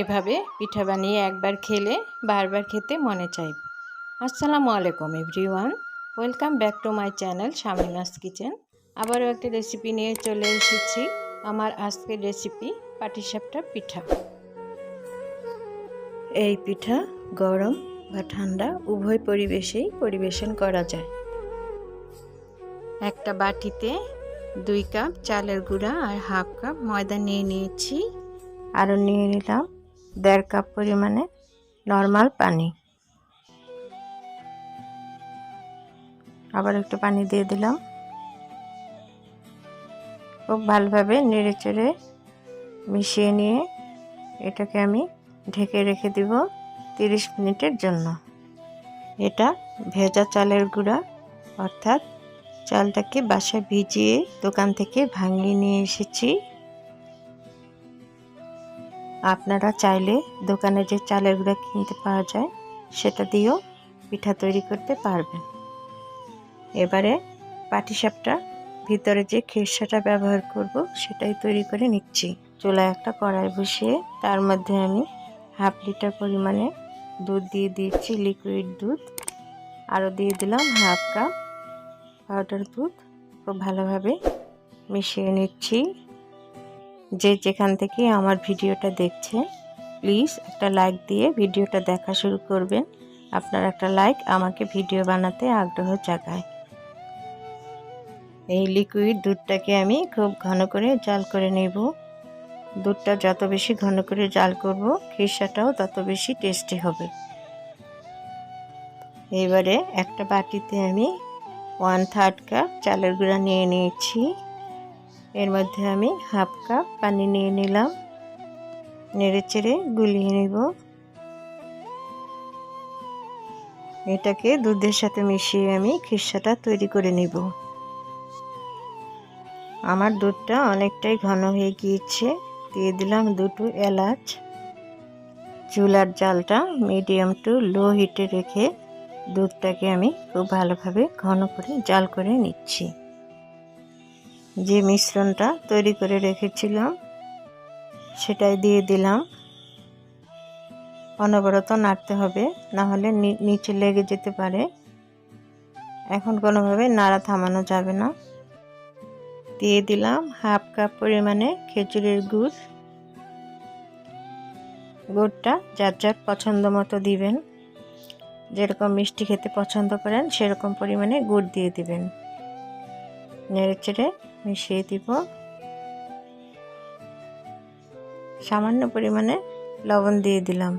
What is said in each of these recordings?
এভাবে পিঠা বানিয়ে একবার খেলে বারবার খেতে মনে চাইবে আসসালামু আলাইকুম, everyone. Welcome back to my channel Shamina's kitchen. আবারও একটি রেসিপি নিয়ে চলে এসেছি, আমার আজকের রেসিপি পাটিসাপটা পিঠা। এই পিঠা গরম বা ঠান্ডা উভয় পরিবেশেই পরিবেশন করা যায়। একটা বাটিতে দুই কাপ চালের গুঁড়া আর হাফ কাপ ময়দা নিয়ে নিয়েছি। আরও নিয়ে নিলাম দেড় কাপ পরিমাণে নর্মাল পানি। আবার একটু পানি দিয়ে দিলাম। খুব ভালোভাবে নেড়ে চেড়ে মিশিয়ে নিয়ে এটাকে আমি ঢেকে রেখে দিব তিরিশ মিনিটের জন্য। এটা ভেজা চালের গুঁড়া, অর্থাৎ চালটাকে বাসায় ভিজিয়ে দোকান থেকে ভাঙিয়ে নিয়ে এসেছি। আপনারা চাইলে দোকানে যে চালের গুঁড়া কিনতে পাওয়া যায়, সেটা দিয়েও পিঠা তৈরি করতে পারবেন। এবারে পাটিসাপটা, ভিতরে যে খেসাটা ব্যবহার করব, সেটাই তৈরি করে নিচ্ছি। চুলায় একটা কড়াই বসিয়ে, তার মধ্যে আমি হাফ লিটার পরিমাণে দুধ দিয়ে দিয়েছি লিকুইড দুধ। আরও দিয়ে দিলাম হাফ কাপ পাউডার দুধ। খুব ভালোভাবে মিশিয়ে নিচ্ছি। যে যেখান থেকে আমার ভিডিওটা দেখছে প্লিজ একটা লাইক দিয়ে ভিডিওটা দেখা শুরু করবেন। আপনার একটা লাইক আমাকে ভিডিও বানাতে আগ্রহ জাগায়। এই লিকুইড দুধটাকে আমি খুব ঘন করে জাল করে নেব। দুধটা যত বেশি ঘন করে জাল করব খিসাটাও তত বেশি টেস্টি হবে। এবারে একটা বাটিতে আমি ওয়ান থার্ড কাপ চালের গুঁড়া নিয়ে নিয়েছি। এর মধ্যে আমি হাফ কাপ পানি নিয়ে নিলাম। নেড়ে চেড়ে গুলিয়ে নেব। এটাকে দুধের সাথে মিশিয়ে আমি খিসাটা তৈরি করে নেব। আমার দুধটা অনেকটাই ঘন হয়ে গিয়েছে। দিয়ে দিলাম দুটো এলাচ। চুলার জালটা মিডিয়াম টু লো হিটে রেখে দুধটাকে আমি খুব ভালোভাবে ঘন করে জাল করে নিচ্ছি। যে মিশ্রণটা তৈরি করে রেখেছিলাম, সেটাই দিয়ে দিলাম। অনবরত নাড়তে হবে, না হলে নিচে লেগে যেতে পারে। এখন কোনোভাবে নাড়া থামানো যাবে না। দিয়ে দিলাম হাফ কাপ পরিমাণে খেজুরের গুড়। গুড়টা যার যার পছন্দ মতো দিবেন। যেরকম মিষ্টি খেতে পছন্দ করেন, সেরকম পরিমাণে গুড় দিয়ে দিবেন। নেড়ে চেড়ে মিশিয়ে দিব। সামান্য পরিমাণে লবণ দিয়ে দিলাম।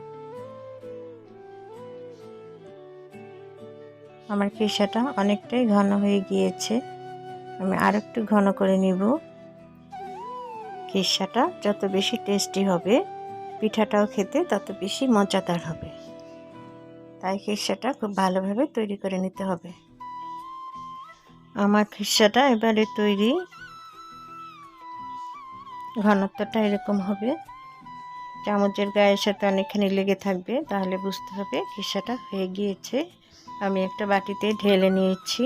আমার খিসাটা অনেকটাই ঘন হয়ে গিয়েছে। আমি আর একটু ঘন করে নিব। খিসাটা যত বেশি টেস্টি হবে, পিঠাটাও খেতে তত বেশি মজাদার হবে। তাই খিসাটা খুব ভালোভাবে তৈরি করে নিতে হবে। আমার খিসাটা এবারে তৈরি ঘনত্বটা এরকম হবে। চামচের গায়ের সাথে অনেকখানি লেগে থাকবে, তাহলে বুঝতে হবে খিসাটা হয়ে গিয়েছে। আমি একটা বাটিতে ঢেলে নিয়েছি।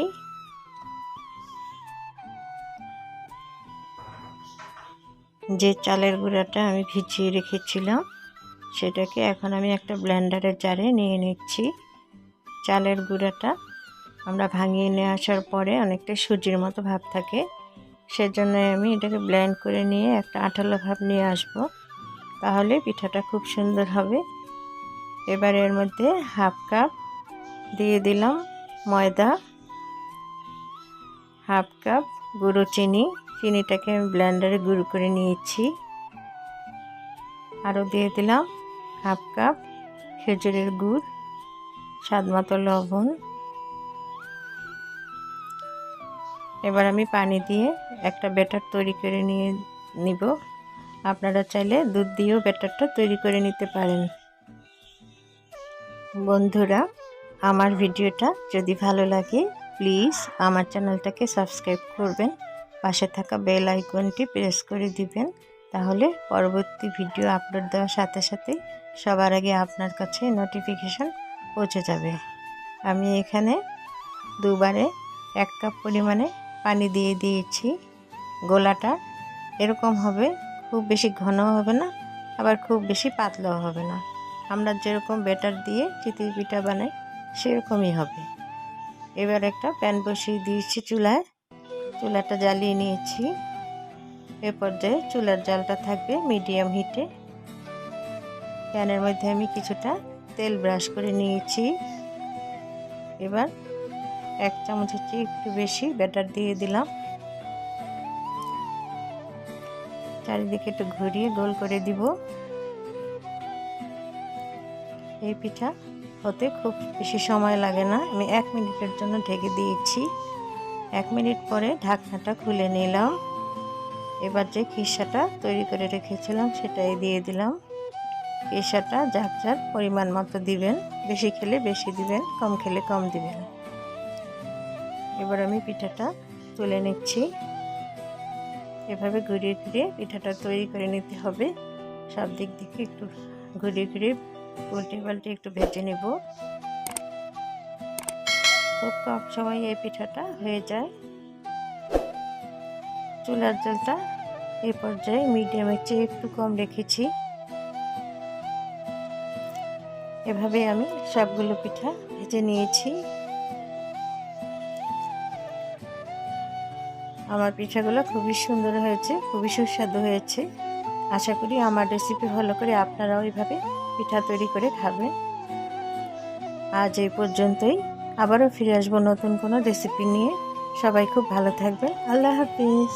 যে চালের গুঁড়াটা আমি ভিজিয়ে রেখেছিলাম, সেটাকে এখন আমি একটা ব্লেন্ডারের জারে নিয়ে নিচ্ছি। চালের গুঁড়াটা আমরা ভাঙিয়ে নিয়ে আসার পরে অনেকটা সুজির মতো ভাব থাকে। সেজন্য আমি এটাকে ব্লেন্ড করে নিয়ে একটা আঠালো ভাব নিয়ে আসব। তাহলে পিঠাটা খুব সুন্দর হবে। এবার এর মধ্যে হাফ কাপ দিয়ে দিলাম ময়দা হাফ কাপ গুঁড়ো চিনি। চিনিটাকে আমি ব্লেন্ডারে গুঁড়ো করে নিয়েছি। আরও দিয়ে দিলাম হাফ কাপ খেজুরের গুড় স্বাদ মতো লবণ। এবার আমি পানি দিয়ে একটা ব্যাটার তৈরি করে নিয়ে নিব। আপনারা চাইলে দুধ দিয়েও ব্যাটারটা তৈরি করে নিতে পারেন। বন্ধুরা, আমার ভিডিওটা যদি ভালো লাগে, প্লিজ আমার চ্যানেলটাকে সাবস্ক্রাইব করবেন, পাশে থাকা বেল আইকনটি প্রেস করে দিবেন, তাহলে পরবর্তী ভিডিও আপলোড দেওয়ার সাথে সাথে সবার আগে আপনার কাছে নোটিফিকেশান পৌঁছে যাবে। আমি এখানে দুবারে এক কাপ পরিমাণে পানি দিয়ে দিয়েছি, গোলাটা। এরকম হবে, খুব বেশি ঘন হবে না, আবার খুব বেশি পাতলাও হবে না। আমরা যেরকম বেটার দিয়ে চিতই পিঠা বানাই, সেরকমই হবে। এবার একটা প্যান বসিয়ে দিয়েছি চুলায়। চুলাটা জ্বালিয়ে নিয়েছি। এ পর্যায়ে চুলার জালটা থাকবে মিডিয়াম হিটে। প্যানের মধ্যে আমি কিছুটা তেল ব্রাশ করে নিয়েছি। এবার এক চামচের চেয়ে একটু বেশি ব্যাটার দিয়ে দিলাম। চারিদিকে একটু ঘুরিয়ে গোল করে দিব। এই পিঠা হতে খুব বেশি সময় লাগে না। আমি এক মিনিটের জন্য ঢেকে দিয়েছি। এক মিনিট পরে ঢাকনাটা খুলে নিলাম। এবার যে খিসাটা তৈরি করে রেখেছিলাম সেটাই দিয়ে দিলাম। খিসাটা যার যার পরিমাণ মতো দিবেন। বেশি খেলে বেশি দিবেন, কম খেলে কম দিবেন। এবার আমি পিঠাটা তুলে নিচ্ছি। এভাবে ঘুরিয়ে ঘুরিয়ে পিঠাটা তৈরি করে নিতে হবে। সব দিক দিকে একটু ঘুরিয়ে ঘুরিয়ে উল্টে পাল্টে একটু ভেজে নেব। খুব কম সময় এই পিঠাটা হয়ে যায়। চুলার জলটা এ পর্যায়ে মিডিয়ামের চেয়ে একটু কম রেখেছি। এভাবে আমি সবগুলো পিঠা ভেজে নিয়েছি। আমার পিঠাগুলো খুবই সুন্দর হয়েছে, খুবই সুস্বাদু হয়েছে। আশা করি আমার রেসিপি ভালো করে আপনারাও এইভাবে পিঠা তৈরি করে খাবেন। আজ এই পর্যন্তই। আবারও ফিরে আসব নতুন কোনো রেসিপি নিয়ে। সবাই খুব ভালো থাকবেন। আল্লাহ হাফিজ।